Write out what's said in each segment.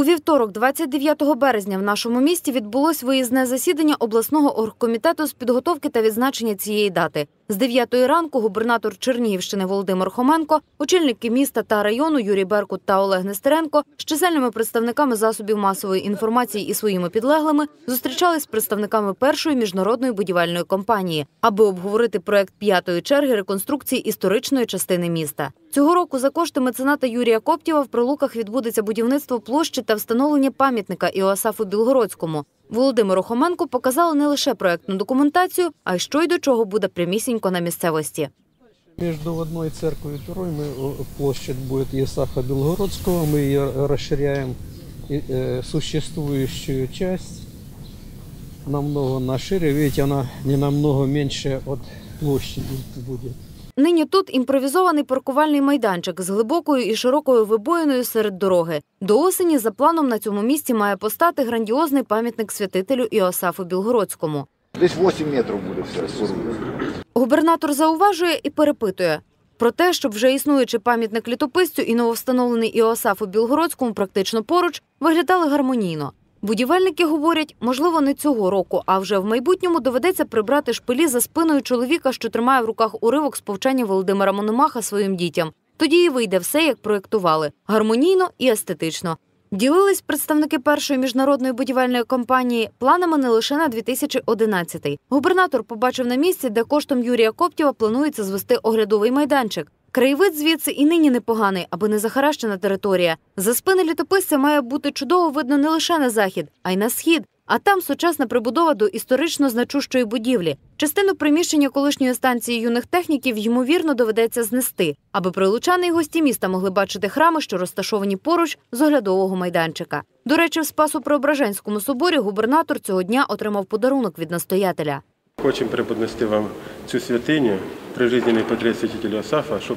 У вівторок, 29 березня, в нашому місті відбулось виїзне засідання обласного оргкомітету з підготовки та відзначення цієї дати. З 9 ранку губернатор Чернігівщини Володимир Хоменко, очільники міста та району Юрій Беркут та Олег Нестеренко з чисельними представниками засобів масової інформації і своїми підлеглими зустрічались з представниками першої міжнародної будівельної компанії, аби обговорити проект п'ятої черги реконструкції історичної частини міста. Цього року за кошти мецената Юрія Коптєва в Прилуках відбудеться будівництво площі та встановлення пам'ятника Іоасафу Білгородському. Володимиру Хоменку показали не лише проектну документацію, а й що й до чого буде прямісінько на місцевості. Между одной церковью и второй мы, э, площадь будет Есафа Белгородского. Мы ее расширяем и, э, существующую часть намного на шире. Видите, она не намного меньше от площади будет. Нині тут імпровізований паркувальний майданчик з глибокою і широкою вибоїною серед дороги. До осені за планом на цьому місці має постати грандіозний пам'ятник святителю Іосафу Білгородському. Десь 8 метрів буде все. Губернатор зауважує і перепитує. Про те, щоб вже існуючий пам'ятник літописцю і нововстановлений Іосафу Білгородському практично поруч виглядали гармонійно. Будівельники говорять, можливо, не цього року, а вже в майбутньому доведеться прибрати шпилі за спиною чоловіка, що тримає в руках уривок з повчання Володимира Мономаха своїм дітям. Тоді і вийде все, як проєктували – гармонійно і естетично. Ділились представники першої міжнародної будівельної компанії планами не лише на 2011-й. Губернатор побачив на місці, де коштом Юрія Коптєва планується звести оглядовий майданчик. Краєвид звідси і нині непоганий, аби не захаращена територія. За спини літописця має бути чудово видно не лише на захід, а й на схід. А там сучасна прибудова до історично значущої будівлі. Частину приміщення колишньої станції юних техніків ймовірно доведеться знести, аби прилучани й гості міста могли бачити храми, що розташовані поруч з оглядового майданчика. До речі, в Спасо-Преображенському соборі губернатор цього дня отримав подарунок від настоятеля. Хочемо преподнести вам цю святиню при жизненний портрет святителя Осафа, щоб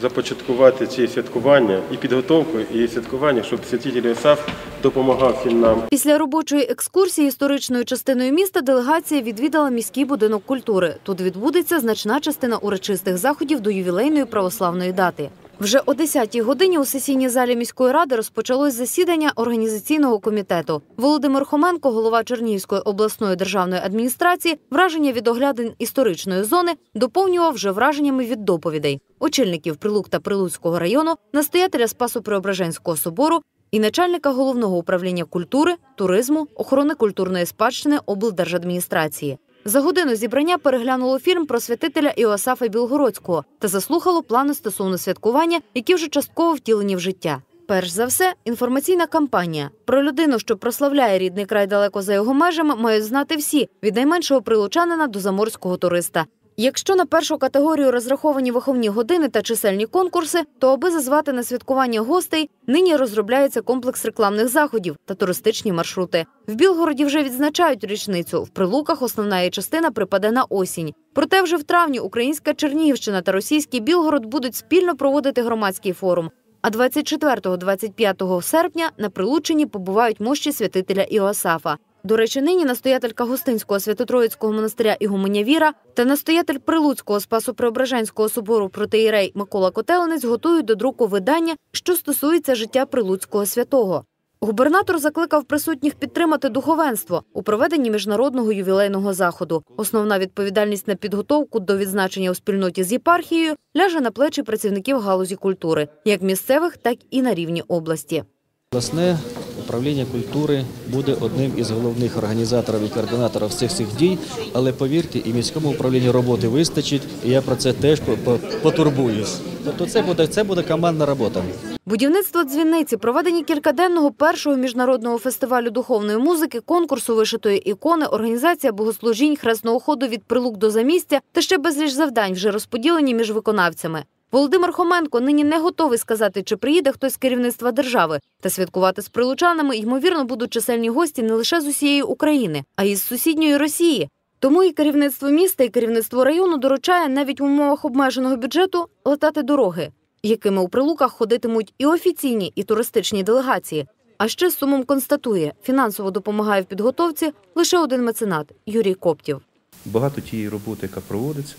започаткувати ці святкування і підготовку, і святкування, щоб святитель Осаф допомагав всім нам. Після робочої екскурсії історичною частиною міста делегація відвідала міський будинок культури. Тут відбудеться значна частина урочистих заходів до ювілейної православної дати. Вже о 10-й годині у сесійній залі міської ради розпочалось засідання організаційного комітету. Володимир Хоменко, голова Чернігівської обласної державної адміністрації, враження від оглядин історичної зони доповнював вже враженнями від доповідей очільників Прилук та Прилуцького району, настоятеля Спасо-Преображенського собору і начальника головного управління культури, туризму, охорони культурної спадщини облдержадміністрації. За годину зібрання переглянуло фільм про святителя Іосафа Білгородського та заслухало плани стосовно святкування, які вже частково втілені в життя. Перш за все, інформаційна кампанія про людину, що прославляє рідний край далеко за його межами, мають знати всі від найменшого прилучанина до заморського туриста. Якщо на першу категорію розраховані виховні години та чисельні конкурси, то аби зазвати на святкування гостей, нині розробляється комплекс рекламних заходів та туристичні маршрути. В Білгороді вже відзначають річницю. В прилуках основна її частина припаде на осінь. Проте вже в травні українська Чернігівщина та російський Білгород будуть спільно проводити громадський форум. А 24-25 серпня на Прилуччині побувають мощі святителя Іосафа. До речі, нині настоятелька Гостинського Свято-Троїцького монастиря Ігуменя Віра та настоятель Прилуцького Спасо-Преображенського собору протеєрей Микола Котеленець готують до друку видання, що стосується життя Прилуцького святого. Губернатор закликав присутніх підтримати духовенство у проведенні міжнародного ювілейного заходу. Основна відповідальність на підготовку до відзначення у спільноті з єпархією ляже на плечі працівників галузі культури, як місцевих, так і на рівні області. Обласне управління культури буде одним із головних організаторів і координаторів всіх цих дій, але повірте, і міському управлінню роботи вистачить, і я про це теж по- по- потурбуюсь. Тобто це буде, це буде командна робота. Будівництво дзвіниці, проведення кількаденного першого міжнародного фестивалю духовної музики, конкурсу вишитої ікони, організація богослужінь, хресного ходу від прилук до замістя та ще безліч завдань вже розподілені між виконавцями. Володимир Хоменко нині не готовий сказати, чи приїде хтось з керівництва держави. Та святкувати з прилучанами ймовірно будуть чисельні гості не лише з усієї України, а й з сусідньої Росії. Тому і керівництво міста, і керівництво району доручає навіть в умовах обмеженого бюджету латати дороги, якими у прилуках ходитимуть і офіційні, і туристичні делегації. А ще сумом констатує, фінансово допомагає в підготовці лише один меценат Юрій Коптів. Багато тієї роботи, яка проводиться,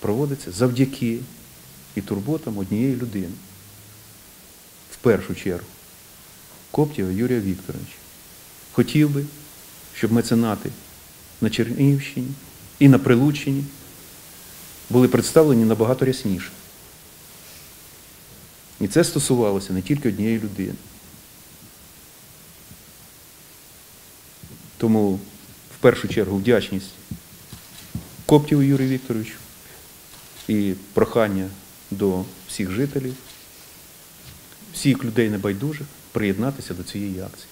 проводиться завдяки і турботам однієї людини. в першу чергу Коптєва Юрія Вікторовича. Хотів би, щоб меценати на Чернігівщині і на Прилуччині були представлені набагато рясніше. І це стосувалося не тільки однієї людини. Тому в першу чергу вдячність Коптєву Юрію Вікторовичу і прохання до всіх жителів, всіх людей небайдужих приєднатися до цієї акції.